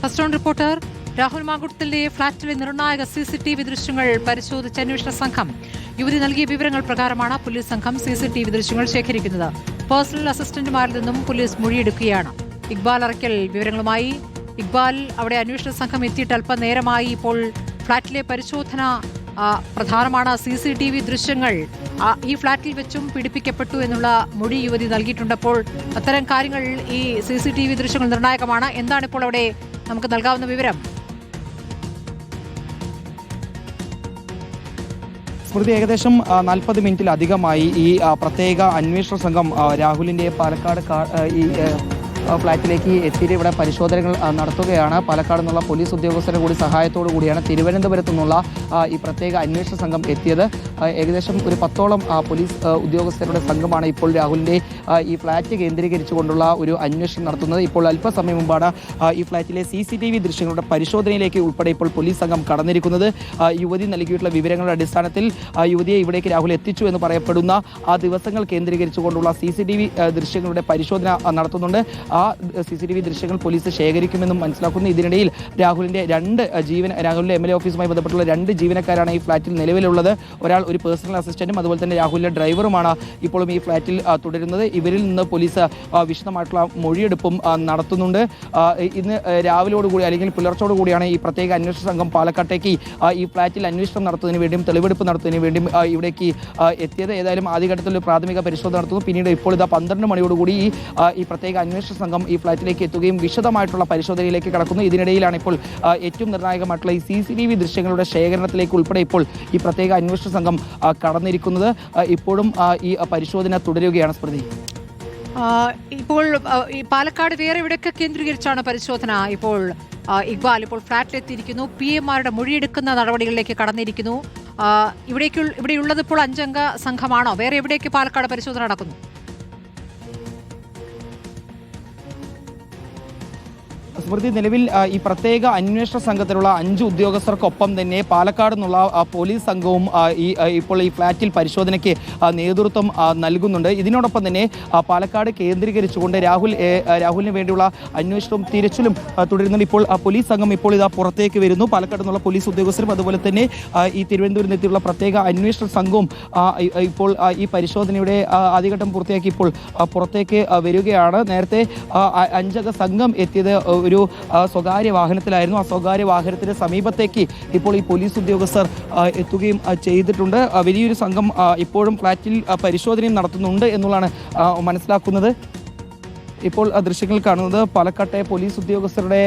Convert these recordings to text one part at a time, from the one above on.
First round reporter Rahul മാങ്കുട്ടത്തിന്റെ ഫ്ളാറ്റിലെ നിർണായക സി സി ടി വി ദൃശ്യങ്ങൾ പരിശോധിച്ച അന്വേഷണ സംഘം. യുവതി നൽകിയ വിവരങ്ങൾ പ്രകാരമാണ് പോലീസ് സംഘം സി സി ടി വി ദൃശ്യങ്ങൾ ശേഖരിക്കുന്നത്. പേഴ്സണൽ അസിസ്റ്റന്റുമാരിൽ നിന്നും പോലീസ് മൊഴിയെടുക്കുകയാണ്. ഇക്ബാൽ അറക്കൽ വിവരങ്ങളുമായി. ഇക്ബാൽ അവിടെ അന്വേഷണ സംഘം എത്തിയിട്ട് അല്പനേരമായി ഇപ്പോൾ ഫ്ളാറ്റിലെ പരിശോധന പ്രധാനമാണ്. സി സി ടി വി ദൃശ്യങ്ങൾ ഈ ഫ്ളാറ്റിൽ വെച്ചും പീഡിപ്പിക്കപ്പെട്ടു എന്നുള്ള മൊഴി യുവതി നൽകിയിട്ടുണ്ടപ്പോൾ അത്തരം കാര്യങ്ങൾ ഈ സി സി ടി വി ദൃശ്യങ്ങൾ നിർണായകമാണ്. എന്താണ് ഇപ്പോൾ അവിടെ നമുക്ക് നൽകാവുന്ന വിവരം. സ്മൃതി ഏകദേശം നാൽപ്പത് മിനിറ്റിലധികമായി ഈ പ്രത്യേക അന്വേഷണ സംഘം രാഹുലിന്റെ പാലക്കാട് ഈ ഫ്ളാറ്റിലേക്ക് എത്തിയിട്ട് ഇവിടെ പരിശോധനകൾ നടത്തുകയാണ്. പാലക്കാട് നിന്നുള്ള പോലീസ് ഉദ്യോഗസ്ഥരുടെ കൂടി സഹായത്തോടു കൂടിയാണ് തിരുവനന്തപുരത്തു നിന്നുള്ള ഈ പ്രത്യേക അന്വേഷണ സംഘം എത്തിയത്. ഏകദേശം ഒരു പത്തോളം പോലീസ് ഉദ്യോഗസ്ഥരുടെ സംഘമാണ് ഇപ്പോൾ രാഹുലിന്റെ ഈ ഫ്ളാറ്റ് കേന്ദ്രീകരിച്ചുകൊണ്ടുള്ള ഒരു അന്വേഷണം നടത്തുന്നത്. ഇപ്പോൾ അല്പസമയം മുമ്പാണ് ഈ ഫ്ളാറ്റിലെ സി സി ടി വി ദൃശ്യങ്ങളുടെ പരിശോധനയിലേക്ക് ഉൾപ്പെടെ ഇപ്പോൾ പോലീസ് സംഘം കടന്നിരിക്കുന്നത്. യുവതി നൽകിയിട്ടുള്ള വിവരങ്ങളുടെ അടിസ്ഥാനത്തിൽ യുവതിയെ ഇവിടേക്ക് രാഹുൽ എത്തിച്ചു എന്ന് പറയപ്പെടുന്ന ആ ദിവസങ്ങൾ കേന്ദ്രീകരിച്ചുകൊണ്ടുള്ള സി സി ടി വി ദൃശ്യങ്ങളുടെ പരിശോധന നടത്തുന്നുണ്ട്. ആ സി സി ടി വി ദൃശ്യങ്ങൾ പോലീസ് ശേഖരിക്കുമെന്നും മനസ്സിലാക്കുന്നു. ഇതിനിടയിൽ രാഹുലിന്റെ രണ്ട് ജീവൻ രാഹുലിന്റെ എം എൽ എ ഓഫീസുമായി ബന്ധപ്പെട്ടുള്ള രണ്ട് ജീവനക്കാരാണ് ഈ ഫ്ളാറ്റിൽ നിലവിലുള്ളത്. ഒരാൾ ഒരു പേഴ്സണൽ അസിസ്റ്റന്റും അതുപോലെ തന്നെ രാഹുലിന്റെ ഡ്രൈവറുമാണ് ഇപ്പോഴും ഈ ഫ്ളാറ്റിൽ തുടരുന്നത്. ഇവരിൽ നിന്ന് പോലീസ് വിശദമായിട്ടുള്ള മൊഴിയെടുപ്പും നടത്തുന്നുണ്ട്. ഇന്ന് രാവിലോടുകൂടി അല്ലെങ്കിൽ പുലർച്ചോടുകൂടിയാണ് ഈ പ്രത്യേക അന്വേഷണ സംഘം പാലക്കാട്ടേക്ക് ഈ ഫ്ളാറ്റിൽ അന്വേഷണം നടത്തുന്നതിന് വേണ്ടിയും തെളിവെടുപ്പ് നടത്തുന്നതിന് വേണ്ടിയും ഇവിടേക്ക് എത്തിയത്. ഏതായാലും ആദ്യഘട്ടത്തിൽ പ്രാഥമിക പരിശോധന നടത്തുന്നു. പിന്നീട് ഇപ്പോൾ ഇതാ പന്ത്രണ്ട് മണിയോടുകൂടി ഈ പ്രത്യേക അന്വേഷണ സംഘം ഈ ഫ്ളാറ്റിലേക്ക് എത്തുകയും വിശദമായിട്ടുള്ള പരിശോധനയിലേക്ക് കടക്കുന്നു. ഇതിനിടയിലാണ് ഇപ്പോൾ ഏറ്റവും നിർണായകമായിട്ടുള്ള ഈ സി സി ടി വി ദൃശ്യങ്ങളുടെ ശേഖരണത്തിലേക്ക് ഉൾപ്പെടെ ഇപ്പോൾ ഈ പ്രത്യേക അന്വേഷണ സംഘം കടന്നിരിക്കുന്നത്. ഇപ്പോഴും ഈ പരിശോധന തുടരുകയാണ് സ്മൃതി. ഇപ്പോൾ ഈ പാലക്കാട് വേറെ ഇവിടെയൊക്കെ കേന്ദ്രീകരിച്ചാണ് പരിശോധന. ഇപ്പോൾ ഇക്ബാൽ ഇപ്പോൾ ഫ്ളാറ്റിലെത്തിയിരിക്കുന്നു. പി എമാരുടെ മൊഴിയെടുക്കുന്ന നടപടികളിലേക്ക് കടന്നിരിക്കുന്നു. ഇവിടേക്ക് ഇവിടെയുള്ളത് ഇപ്പോൾ അഞ്ചംഗ സംഘമാണോ? വേറെ എവിടെയൊക്കെ പാലക്കാട് പരിശോധന നടക്കുന്നു? സ്മൃതി നിലവിൽ ഈ പ്രത്യേക അന്വേഷണ സംഘത്തിലുള്ള അഞ്ച് ഉദ്യോഗസ്ഥർക്കൊപ്പം തന്നെ പാലക്കാട് നിന്നുള്ള പോലീസ് സംഘവും ഈ ഇപ്പോൾ ഈ ഫ്ളാറ്റിൽ പരിശോധനയ്ക്ക് നേതൃത്വം നൽകുന്നുണ്ട്. ഇതിനോടൊപ്പം തന്നെ പാലക്കാട് കേന്ദ്രീകരിച്ചുകൊണ്ട് രാഹുൽ രാഹുലിന് വേണ്ടിയുള്ള അന്വേഷണവും തിരച്ചിലും തുടരുന്നുണ്ട്. ഇപ്പോൾ പോലീസ് സംഘം ഇപ്പോൾ ഇതാ പുറത്തേക്ക് വരുന്നു. പാലക്കാട് നിന്നുള്ള പോലീസ് ഉദ്യോഗസ്ഥരും അതുപോലെ തന്നെ ഈ തിരുവനന്തപുരം എത്തിയുള്ള പ്രത്യേക അന്വേഷണ സംഘവും ഇപ്പോൾ ഈ പരിശോധനയുടെ ആദ്യഘട്ടം പൂർത്തിയാക്കി ഇപ്പോൾ പുറത്തേക്ക് വരികയാണ്. നേരത്തെ അഞ്ചംഗ സംഘം എത്തിയത് ഒരു ആ, സ്വകാര്യ വാഹനത്തിലായിരുന്നു. ആ സ്വകാര്യ വാഹനത്തിന് സമീപത്തേക്ക് ഇപ്പോൾ ഈ പോലീസ് ഉദ്യോഗസ്ഥർ എത്തുകയും ചെയ്തിട്ടുണ്ട്. വലിയൊരു സംഘം ഇപ്പോഴും ഫ്ളാറ്റിൽ പരിശോധനയും നടത്തുന്നുണ്ട് എന്നുള്ളതാണ് മനസ്സിലാക്കുന്നത്. ഇപ്പോൾ ദൃശ്യങ്ങൾ കാണുന്നത് പാലക്കാട്ടെ പോലീസ് ഉദ്യോഗസ്ഥരുടെ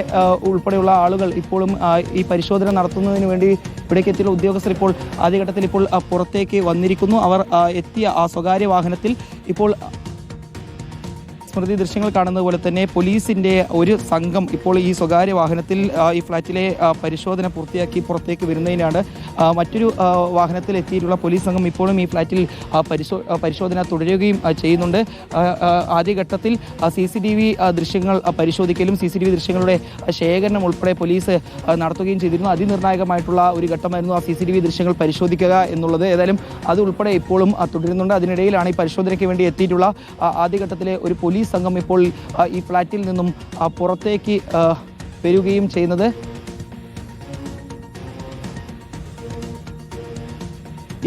ഉൾപ്പെടെയുള്ള ആളുകൾ ഇപ്പോഴും ഈ പരിശോധന നടത്തുന്നതിന് വേണ്ടി ഇവിടേക്ക് എത്തിയുള്ള ഉദ്യോഗസ്ഥർ ഇപ്പോൾ ആദ്യഘട്ടത്തിൽ ഇപ്പോൾ പുറത്തേക്ക് വന്നിരിക്കുന്നു. അവർ എത്തിയ ആ സ്വകാര്യ വാഹനത്തിൽ ഇപ്പോൾ സ്മൃതി ദൃശ്യങ്ങൾ കാണുന്നത് പോലെ തന്നെ പോലീസിന്റെ ഒരു സംഘം ഇപ്പോൾ ഈ സ്വകാര്യ വാഹനത്തിൽ ഈ ഫ്ളാറ്റിലെ പരിശോധന പൂർത്തിയാക്കി പുറത്തേക്ക് വരുന്നതിനാണ് മറ്റൊരു വാഹനത്തിൽ എത്തിയിട്ടുള്ള പോലീസ് സംഘം ഇപ്പോഴും ഈ ഫ്ളാറ്റിൽ പരിശോ പരിശോധന തുടരുകയും ചെയ്യുന്നുണ്ട്. ആദ്യഘട്ടത്തിൽ സി സി ടി വി ദൃശ്യങ്ങൾ പരിശോധിക്കലും സി സി ടി വി ദൃശ്യങ്ങളുടെ ശേഖരണം ഉൾപ്പെടെ പോലീസ് നടത്തുകയും ചെയ്തിരുന്നു. അതിനിർണായകമായിട്ടുള്ള ഒരു ഘട്ടമായിരുന്നു ആ സി സി ടി വി ദൃശ്യങ്ങൾ പരിശോധിക്കുക എന്നുള്ളത്. ഏതായാലും അത് ഉൾപ്പെടെ ഇപ്പോഴും തുടരുന്നുണ്ട്. അതിനിടയിലാണ് ഈ പരിശോധനയ്ക്ക് വേണ്ടി എത്തിയിട്ടുള്ള ആദ്യഘട്ടത്തിലെ ഒരു പോലീസ് സംഘം ഇപ്പോൾ ഈ ഫ്ളാറ്റിൽ നിന്നും പുറത്തേക്ക് വരികയും ചെയ്യുന്നത്.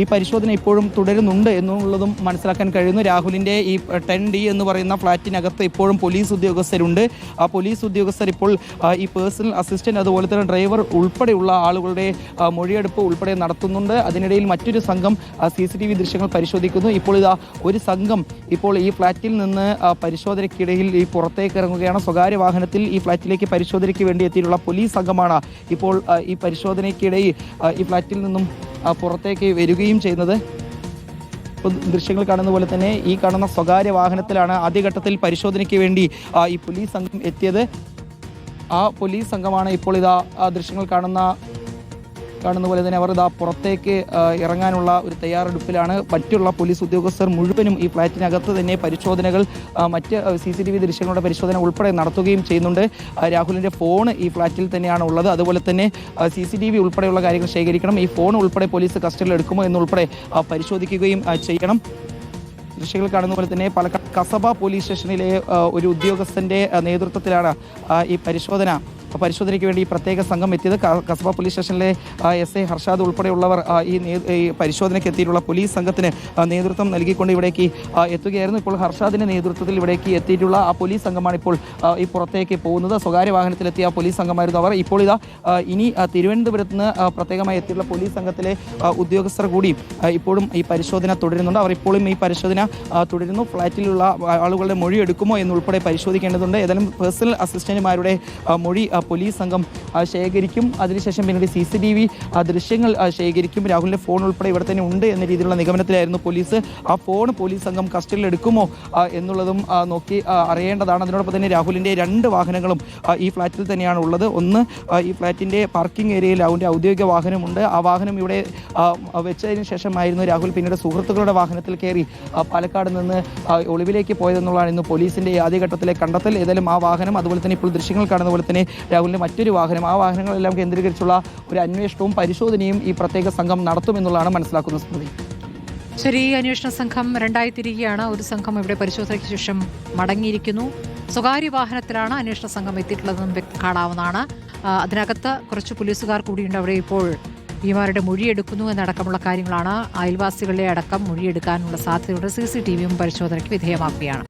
ഈ പരിശോധന ഇപ്പോഴും തുടരുന്നുണ്ട് എന്നുള്ളതും മനസ്സിലാക്കാൻ കഴിയുന്നു. രാഹുലിന്റെ ഈ ടെൻ ഡി എന്ന് പറയുന്ന ഫ്ളാറ്റിനകത്ത് ഇപ്പോഴും പോലീസ് ഉദ്യോഗസ്ഥരുണ്ട്. ആ പോലീസ് ഉദ്യോഗസ്ഥർ ഇപ്പോൾ ഈ പേഴ്സണൽ അസിസ്റ്റന്റ് അതുപോലെ തന്നെ ഡ്രൈവർ ഉൾപ്പെടെയുള്ള ആളുകളുടെ മൊഴിയെടുപ്പ് ഉൾപ്പെടെ നടത്തുന്നുണ്ട്. അതിനിടയിൽ മറ്റൊരു സംഘം സി സി ടി വി ദൃശ്യങ്ങൾ പരിശോധിക്കുന്നു. ഇപ്പോൾ ഇതാ ഒരു സംഘം ഇപ്പോൾ ഈ ഫ്ളാറ്റിൽ നിന്ന് പരിശോധനയ്ക്കിടയിൽ ഈ പുറത്തേക്ക് ഇറങ്ങുകയാണ്. സ്വകാര്യ വാഹനത്തിൽ ഈ ഫ്ളാറ്റിലേക്ക് പരിശോധനയ്ക്ക് വേണ്ടി എത്തിയിട്ടുള്ള പോലീസ് സംഘമാണ് ഇപ്പോൾ ഈ പരിശോധനയ്ക്കിടയിൽ ഈ ഫ്ളാറ്റിൽ നിന്നും പുറത്തേക്ക് വരികയും ചെയ്യുന്നത്. ഇപ്പോൾ ദൃശ്യങ്ങൾ കാണുന്ന പോലെ തന്നെ ഈ കാണുന്ന സ്വകാര്യ വാഹനത്തിലാണ് ആദ്യഘട്ടത്തിൽ പരിശോധനയ്ക്ക് വേണ്ടി ഈ പോലീസ് സംഘം എത്തിയത്. ആ പോലീസ് സംഘമാണ് ഇപ്പോൾ ഇതാ ദൃശ്യങ്ങൾ കാണുന്ന കാണുന്ന പോലെ തന്നെ അവർ ഇതാ പുറത്തേക്ക് ഇറങ്ങാനുള്ള ഒരു തയ്യാറെടുപ്പിലാണ്. മറ്റുള്ള പോലീസ് ഉദ്യോഗസ്ഥർ മുഴുവനും ഈ ഫ്ളാറ്റിനകത്ത് തന്നെ പരിശോധനകൾ മറ്റ് സി സി ടി വി ദൃശ്യങ്ങളുടെ പരിശോധന ഉൾപ്പെടെ നടത്തുകയും ചെയ്യുന്നുണ്ട്. രാഹുലിന്റെ ഫോൺ ഈ ഫ്ളാറ്റിൽ തന്നെയാണ് ഉള്ളത്. അതുപോലെ തന്നെ സി സി ടി വി ഉൾപ്പെടെയുള്ള കാര്യങ്ങൾ ശേഖരിക്കണം. ഈ ഫോൺ ഉൾപ്പെടെ പോലീസ് കസ്റ്റഡിയിൽ എടുക്കുമോ എന്നുൾപ്പെടെ പരിശോധിക്കുകയും ചെയ്യണം. ദൃശ്യങ്ങൾ കാണുന്ന പോലെ തന്നെ പാലക്കാട് കസബ പോലീസ് സ്റ്റേഷനിലെ ഒരു ഉദ്യോഗസ്ഥന്റെ നേതൃത്വത്തിലാണ് ഈ പരിശോധന. പരിശോധനയ്ക്ക് വേണ്ടി ഈ പ്രത്യേക സംഘം എത്തിയത് കസബ പോലീസ് സ്റ്റേഷനിലെ എസ് ഐ ഹർഷാദ് ഉൾപ്പെടെയുള്ളവർ ഈ പരിശോധനയ്ക്ക് എത്തിയിട്ടുള്ള പോലീസ് സംഘത്തിന് നേതൃത്വം നൽകിക്കൊണ്ട് ഇവിടേക്ക് എത്തുകയായിരുന്നു. ഇപ്പോൾ ഹർഷാദിന്റെ നേതൃത്വത്തിൽ ഇവിടേക്ക് എത്തിയിട്ടുള്ള ആ പോലീസ് സംഘമാണ് ഇപ്പോൾ ഈ പുറത്തേക്ക് പോകുന്നത്. സ്വകാര്യ വാഹനത്തിലെത്തിയ പോലീസ് സംഘമായിരുന്നു അവർ. ഇപ്പോൾ ഇതാ ഇനി തിരുവനന്തപുരത്ത് നിന്ന് പ്രത്യേകമായി എത്തിയിട്ടുള്ള പോലീസ് സംഘത്തിലെ ഉദ്യോഗസ്ഥർ കൂടി ഇപ്പോഴും ഈ പരിശോധന തുടരുന്നുണ്ട്. അവർ ഇപ്പോഴും ഈ പരിശോധന തുടരുന്നു. ഫ്ളാറ്റിലുള്ള ആളുകളുടെ മൊഴി എടുക്കുമോ എന്നുൾപ്പെടെ പരിശോധിക്കേണ്ടതുണ്ട്. ഏതായാലും പേഴ്സണൽ അസിസ്റ്റന്റുമാരുടെ മൊഴി പോലീസ് സംഘം ശേഖരിക്കും. അതിനുശേഷം പിന്നീട് സി സി ടി വി ദൃശ്യങ്ങൾ ശേഖരിക്കും. രാഹുലിന്റെ ഫോൺ ഉൾപ്പെടെ ഇവിടെ തന്നെ ഉണ്ട് എന്ന രീതിയിലുള്ള നിഗമനത്തിലായിരുന്നു പോലീസ്. ആ ഫോൺ പോലീസ് സംഘം കസ്റ്റഡിയിൽ എടുക്കുമോ എന്നുള്ളതും നോക്കി അറിയേണ്ടതാണ്. അതിനോടൊപ്പം തന്നെ രാഹുലിന്റെ രണ്ട് വാഹനങ്ങളും ഈ ഫ്ലാറ്റിൽ തന്നെയാണ് ഉള്ളത്. ഒന്ന് ഈ ഫ്ലാറ്റിന്റെ പാർക്കിംഗ് ഏരിയയിൽ രാഹുലിന്റെ ഔദ്യോഗിക വാഹനമുണ്ട്. ആ വാഹനം ഇവിടെ വെച്ചതിന് ശേഷമായിരുന്നു രാഹുൽ പിന്നീട് സുഹൃത്തുക്കളുടെ വാഹനത്തിൽ കയറി പാലക്കാട് നിന്ന് ഒളിവിലേക്ക് പോയതെന്നുള്ളതാണ് ഇന്ന് പോലീസിന്റെ ആദ്യഘട്ടത്തിലെ കണ്ടെത്തൽ. ഏതായാലും ആ വാഹനം അതുപോലെ തന്നെ ഇപ്പോൾ ദൃശ്യങ്ങൾ കാണുന്ന പോലെ തന്നെ രാഹുലിന്റെ മറ്റൊരു വാഹനം. ആ വാഹനങ്ങളെല്ലാം കേന്ദ്രീകരിച്ചുള്ള ഒരു അന്വേഷണവും പരിശോധനയും ഈ പ്രത്യേക സംഘം നടത്തുമെന്നുള്ളതാണ് മനസ്സിലാക്കുന്ന സ്മൃതി. ശരി ഈ അന്വേഷണ സംഘം രണ്ടായി തിരികെയാണ് ഒരു സംഘം ഇവിടെ പരിശോധനയ്ക്ക് ശേഷം മടങ്ങിയിരിക്കുന്നു. സ്വകാര്യ വാഹനത്തിലാണ് അന്വേഷണ സംഘം എത്തിയിട്ടുള്ളതെന്നും കാണാവുന്നതാണ്. അതിനകത്ത് കുറച്ച് പോലീസുകാർ കൂടിയുണ്ട്. അവിടെ ഇപ്പോൾ ഇമാരുടെ മൊഴിയെടുക്കുന്നു എന്നടക്കമുള്ള കാര്യങ്ങളാണ്. അയൽവാസികളെ അടക്കം മൊഴിയെടുക്കാനുള്ള സാധ്യതയുണ്ട്. സി സി ടി വിയും പരിശോധനയ്ക്ക് വിധേയമാക്കുകയാണ്.